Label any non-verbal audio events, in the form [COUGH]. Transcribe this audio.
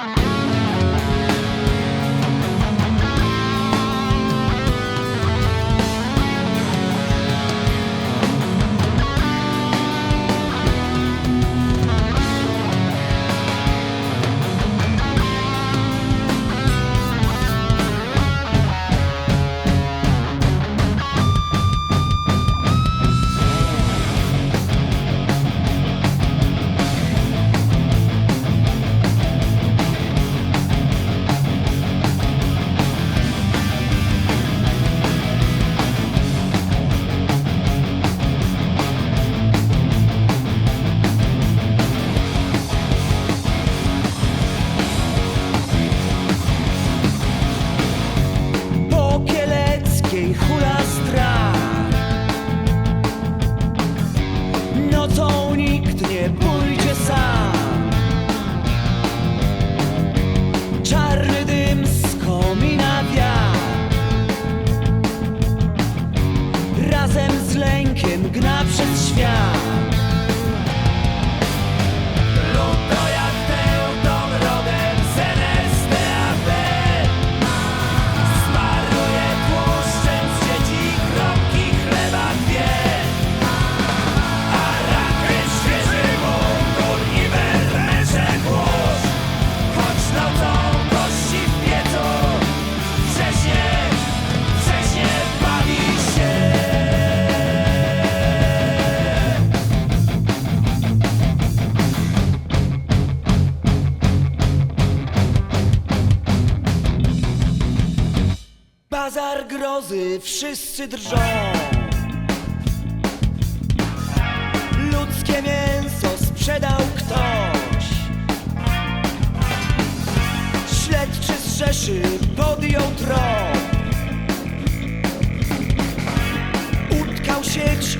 Bye. [LAUGHS] hula bazar grozy, wszyscy drżą. Ludzkie mięso sprzedał ktoś. Śledczy z Rzeszy podjął trop. Utkał sieć